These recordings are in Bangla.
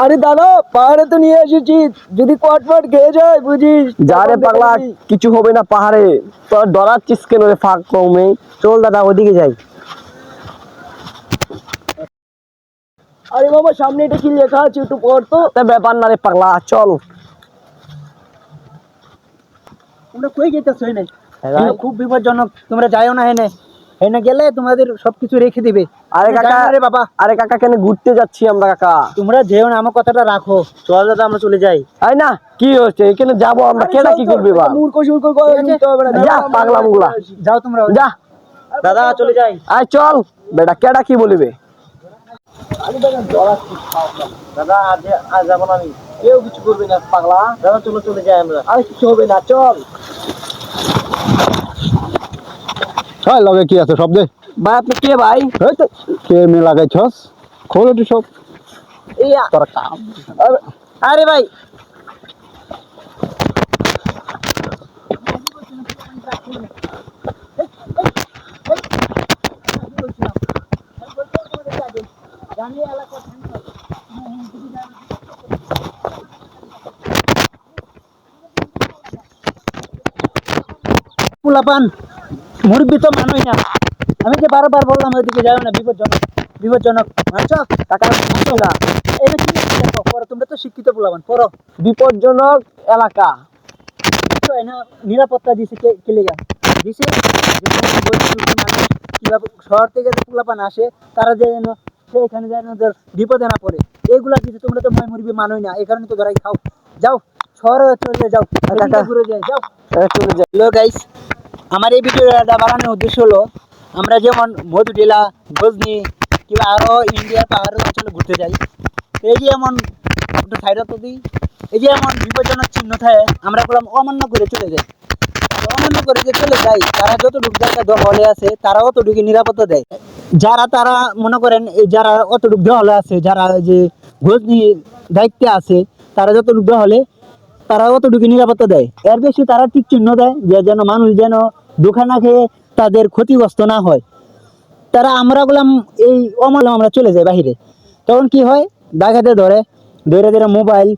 আরে দাদা পাহাড়ে তো নিয়ে এসেছি। যদি কট খেয়ে যায় বুঝিস? যা রে পাগলা কিছু হবে না পাহাড়ে। তোর ডরাচ্ছিস কেন রে ফাঁক কমে? চল দাদা ওদিকে যাই। আরে বাবা সামনে এটা কি লেখা আছে একটু পড় তো। তা ব্যাপার না রে পাগলা চল। তোমরা কই যেতেছো এনে? হ্যাঁ খুব বিপজ্জনক তোমরা যাইও না এনে। এনে গেলে তোমাদের সবকিছু রেখে দিবে। আরে কাকা যাও না রে বাবা। আরে কাকা কেন ঘুরতে যাচ্ছি আমরা কাকা? তোমরা যেও না আমার কথাটা রাখো। চল দাদা আমরা চলে যাই। তাই না কি হচ্ছে? এখানে যাব আমরা। আরে কেনা কি করবি বা মূর্খ সুর্খ যা, দাদা, পাগলা মুগলা। যাও তোমরা। যা। দাদা চলে যাই। আয় চল। বেটা কেডা কি বলিবে? দাদা আজ আজ যাব না আমি। কেউ কিছু করবে না পাগলা। দাদা চলো চলে যাই আমরা। আরে কিছু হবে না চল। হ্যাঁ লগে কি আছে সব দে। ভাই আপনি কে ভাই? এই তো কে মে লাগাইছস? খোল একটু সব। এই তোর কাম। আরে ভাই। পোলাপান। মুরব্বি তো মানুষ না। আমি যে বারবার বললাম ওইদিকে যাও না বিপজ্জনক বিপজ্জনক। মানছ কাকা বুঝছ না। এটা কি পড়ো তোমরা তো শিক্ষিত পোলাপান পড়ো। বিপজ্জনক এলাকা। নিরাপত্তা দিছে কে লেগা? দিছে কীভাবে শহর থেকে পোলাপান আসে তারা যে যেন সেখানে যেন বিপদে না পড়ে। এইগুলা কিছু তোমরা তো মই মুরবি মানোই না এই কারণে তো ধরাই খাও। যাও শহরে চলে যাও ঘুরে যাও। এ, চলে হ্যালো গাইস আমার এই ভিডিওটা বানানোর উদ্দেশ্য হলো, আমরা যেমন মধুটিলা গজনি, কিংবা আরও ইন্ডিয়ার পাহাড় অঞ্চলে ঘুরতে যাই। এই যে এমন একটু সাইডত দিই এই যে এমন বিপজ্জনক চিহ্ন থাকে আমরা বললাম অমান্য করে চলে যাই। অমান্য করে যে চলে যাই, তারা যতটুকু জায়গা দখলে আছে, তারা অতটুকু নিরাপত্তা দেয়। যারা তারা মনে করেন যারা অতটুকু দখলে আছে, যারা যে গজনি দায়িত্বে আছে, তারা যতটুকু দখলে, তারা অতটুকু নিরাপত্তা দেয়। এর বেশি তারা ঠিক চিহ্ন দেয় যে যেন মানুষ যেন দোকান না খেয়ে তাদের ক্ষতিগ্রস্ত না হয়। তারা আমরা বললাম, এই অমল আমরা চলে যাই বাহিরে। তখন কি হয়? ডাকাতে ধরে ধরে ধরে মোবাইল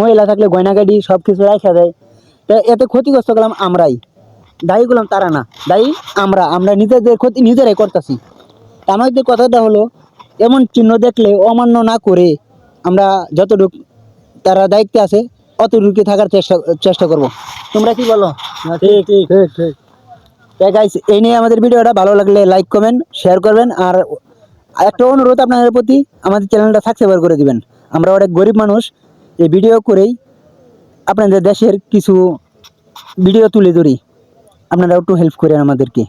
মহিলা থাকলে গয়না গাড়ি সব কিছু রাখা দেয়। তা এতে ক্ষতিগ্রস্ত করলাম আমরাই। দায়ী করলাম তারা না, দায়ী আমরা আমরা নিজেদের ক্ষতি নিজেরাই করতেছি। আমাদের কথাটা হলো, এমন চিহ্ন দেখলে অমান্য না করে আমরা যতটুকু তারা দায়িত্বে আছে অতটুকু থাকার চেষ্টা চেষ্টা করব। তোমরা কি বলো? ঠিক ঠিক ঠিক। ঠিক তাই গাইস এই নিয়ে আমাদের ভিডিওটা ভালো লাগলে লাইক কমেন্ট শেয়ার করবেন। আর একটা অনুরোধ আপনাদের প্রতি আমাদের চ্যানেলটা সাবস্ক্রাইব করে দিবেন। আমরা অনেক গরিব মানুষ এই ভিডিও করেই আপনাদের দেশের কিছু ভিডিও তুলে ধরি। আপনারা একটু হেল্প করেন আমাদেরকে।